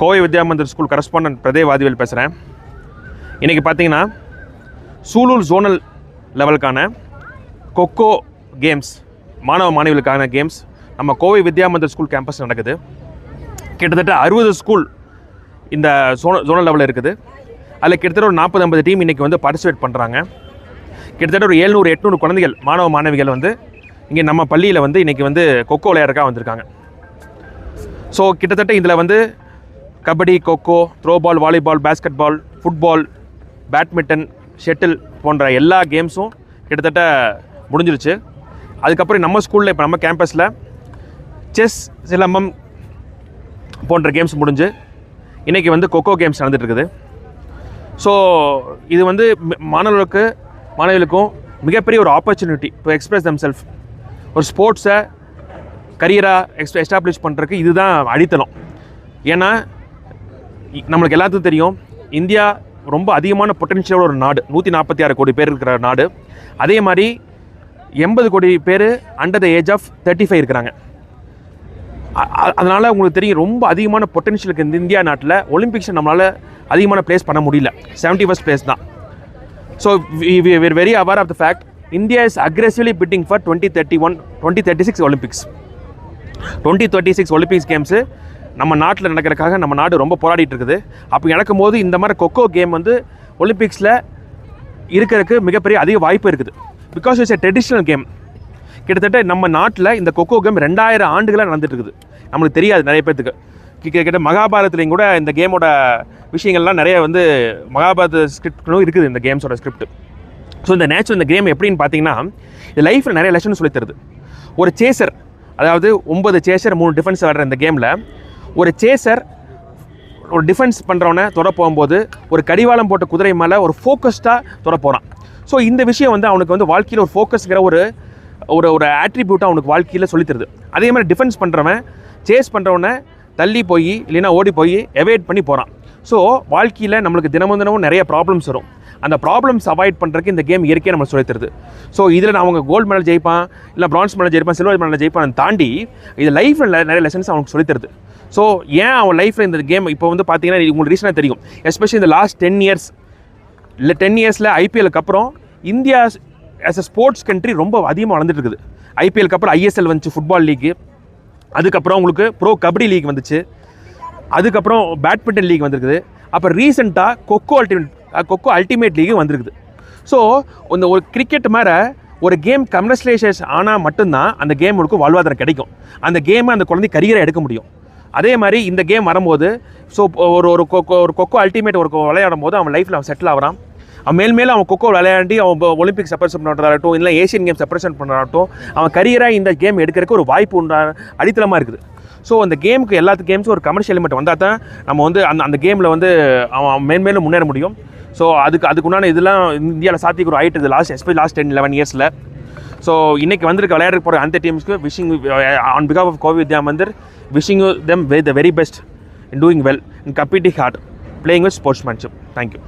Kovai Vidyamandir school correspondent பிரதே வாதிவேல் பேசுகிறேன் இன்றைக்கி பார்த்தீங்கன்னா சூலூர் ஜோனல் லெவலுக்கான கொக்கோ கேம்ஸ் மாணவ மாணவிகளுக்கான கேம்ஸ் நம்ம கோவை வித்யாமந்திர் ஸ்கூல் கேம்பஸ் நடக்குது. கிட்டத்தட்ட அறுபது ஸ்கூல் இந்த சோன ஜோனல் லெவலில் இருக்குது. அதில் கிட்டத்தட்ட ஒரு நாற்பது ஐம்பது டீம் இன்றைக்கி வந்து பார்ட்டிசிபேட் பண்ணுறாங்க கிட்டத்தட்ட ஒரு ஏழ்நூறு எட்நூறு குழந்தைகள் மாணவ மாணவிகள் வந்து இங்கே நம்ம பள்ளியில் வந்து இன்றைக்கி வந்து கொக்கோ விளையாடுறக்காக வந்திருக்காங்க. ஸோ கிட்டத்தட்ட இதில் வந்து kabaddi kho-kho throwball volleyball basket ball football badminton shuttle போன்ற எல்லா கேம்ஸும் கிட்டத்தட்ட முடிஞ்சிருச்சு. அதுக்கப்புறம் நம்ம ஸ்கூலில் இப்போ நம்ம கேம்பஸில் செஸ் சிலம்பம் போன்ற கேம்ஸ் முடிஞ்சு இன்றைக்கி வந்து கொக்கோ கேம்ஸ் நடந்துட்டு இருக்குது ஸோ இது வந்து மாணவர்களுக்கு மாணவிகளுக்கும் மிகப்பெரிய ஒரு opportunity to express them self ஒரு ஸ்போர்ட்ஸை கரியராக எக்ஸ் எஸ்டாப்ளிஷ் பண்ணுறதுக்கு இதுதான் அடித்தளம். ஏன்னா நம்மளுக்கு எல்லாத்துக்கும் தெரியும் இந்தியா ரொம்ப அதிகமான பொட்டன்ஷியலோட ஒரு நாடு. நூற்றி நாற்பத்தி ஆறு கோடி பேர் இருக்கிற நாடு. அதே மாதிரி எண்பது கோடி பேர் under the age of thirty five இருக்கிறாங்க அதனால் உங்களுக்கு தெரியும் ரொம்ப அதிகமான பொட்டன்ஷியலுக்கு இந்த இந்தியா நாட்டில். ஒலிம்பிக்ஸை நம்மளால் அதிகமான ப்ளேஸ் பண்ண முடியல. செவன்ட்டி ஃபஸ்ட் ப்ளேஸ் தான். So we're very aware of the fact India is aggressively bidding for twenty thirty one twenty thirty six Olympics twenty thirty six Olympics games நம்ம நாட்டில் நடக்கிறதுக்காக நம்ம நாடு ரொம்ப போராடிட்டு இருக்குது. அப்போ நடக்கும் போது இந்த மாதிரி கொக்கோ கேம் வந்து ஒலிம்பிக்ஸில் இருக்கிறதுக்கு மிகப்பெரிய அதிக வாய்ப்பு இருக்குது. Because it's a traditional game கிட்டத்தட்ட நம்ம நாட்டில் இந்த கொக்கோ கேம் ரெண்டாயிரம் ஆண்டுகளாக நடந்துட்டு இருக்குது. நம்மளுக்கு தெரியாது நிறைய பேர்த்துக்கு கிட்டத்தட்ட மகாபாரதத்துலேயும் கூட இந்த கேமோட விஷயங்கள்லாம் நிறைய வந்து மகாபாரத ஸ்கிரிப்டும் இருக்குது இந்த கேம்ஸோட ஸ்கிரிப்ட் ஸோ இந்த நேச்சுரல் இந்த கேம் எப்படின்னு பார்த்தீங்கன்னா இது லைஃப்பில் நிறைய லெசன் சொல்லித் தருது. ஒரு சேசர் அதாவது ஒன்பது சேசர் மூணு டிஃபென்ஸ் ஆடுற இந்த கேமில் ஒரு சேசர் ஒரு டிஃபென்ஸ் பண்ணுறவனை தொட போகும்போது ஒரு கடிவாளம் போட்ட குதிரை மேலே ஒரு ஃபோக்கஸ்டாக தொட போகிறான் ஸோ இந்த விஷயம் வந்து அவனுக்கு வந்து வாழ்க்கையில் ஒரு ஃபோக்கஸ்ங்கிற ஒரு ஒரு ஒரு ஆட்ரிபியூட்டாக அவனுக்கு வாழ்க்கையில் சொல்லித்தருது அதே மாதிரி டிஃபென்ஸ் பண்ணுறவன் சேஸ் பண்ணுறவனை தள்ளி போய் இல்லைன்னா ஓடி போய் எவேட் பண்ணி போகிறான் ஸோ வாழ்க்கையில் நம்மளுக்கு தினமும் தினமும் நிறைய ப்ராப்ளம்ஸ் வரும். அந்த ப்ராப்ளம்ஸ் அவாய்ட் பண்ணுறதுக்கு இந்த கேம் இயற்கையாக நம்ம சொல்லித்தருது ஸோ இதில் நான் அவங்க கோல்டு மெடல் ஜெயிப்பான் இல்லை பிரான்ஸ் மெடல் ஜெயிப்பான் சில்வர் மெடல் ஜெயிப்பான் தாண்டி இது லைஃப்பில் நிறைய லெசன்ஸ் அவனுக்கு சொல்லித்தருது ஸோ ஏன் அவன் லைஃப்பில் இந்த கேம் இப்போ வந்து பார்த்தீங்கன்னா உங்களுக்கு ரீசனாக தெரியும். எஸ்பெஷலி இந்த லாஸ்ட் டென் இயர்ஸ் இல்லை டென் இயர்ஸில் ஐபிஎலுக்கு அப்புறம் India as a sports country ரொம்ப அதிகமாக வளர்ந்துட்டு இருக்குது. ஐபிஎலுக்கு அப்புறம் ஐஎஸ்எல் வந்துச்சு ஃபுட்பால் லீக்கு அதுக்கப்புறம் உங்களுக்கு ப்ரோ கபடி லீக் வந்துச்சு. அதுக்கப்புறம் பேட்மிண்டன் லீக் வந்திருக்குது. அப்புறம் ரீசெண்டாக kho-kho ultimate kho-kho ultimate league வந்திருக்குது. ஸோ இந்த ஒரு கிரிக்கெட் மேலே ஒரு கேம் கமர்ஷியலைசேஷ் ஆனால் மட்டும்தான் அந்த கேமுக்கு வாழ்வாதாரம் கிடைக்கும். அந்த கேமை அந்த குழந்தை கரியரை எடுக்க முடியும். அதே மாதிரி இந்த கேம் வரும்போது ஸோ ஒரு ஒரு கொக்கோ ஒரு கொக்கோ அல்டிமேட் ஒரு விளையாடும் போது அவன் லைஃப்பில் அவன் செட்டில் ஆகிறான். அவன் மேல் மேலும் அவன் கொக்கோ விளையாண்டி அவன் ஒலிம்பிக் ஒலிம்பிக்ஸ் ரெப்ரசென்ட் பண்ணுறதாகட்டும் இல்லை ஏஷியன் கேம்ஸ் ரெப்ரசென்ட் பண்ணுறாட்டும் அவன் கரியராக இந்த கேம் எடுக்கிறதுக்கு ஒரு வாய்ப்பு உண்டா அடித்தளமாக இருக்குது. ஸோ அந்த கேமுக்கு எல்லாத்து கேம்ஸும் ஒரு கமர்ஷியல் எலிமெண்ட் வந்தால் தான் நம்ம வந்து அந்த அந்த கேமில் வந்து அவன் மேன்மேலும் முன்னேற முடியும். ஸோ அதுக்கு அதுக்குண்டான இதெல்லாம் இந்தியாவில் சாத்தியக்கூறு ஆகிட்டு last especially last ten eleven இயர்ஸில் ஸோ இன்றைக்கி வந்திருக்க விளையாட போகிற அந்த டீம்ஸ்க்கு wishing on because of of Kovai Vidya Mandir wishing them way the very best in doing well in competing hard playing with sportsmanship thank you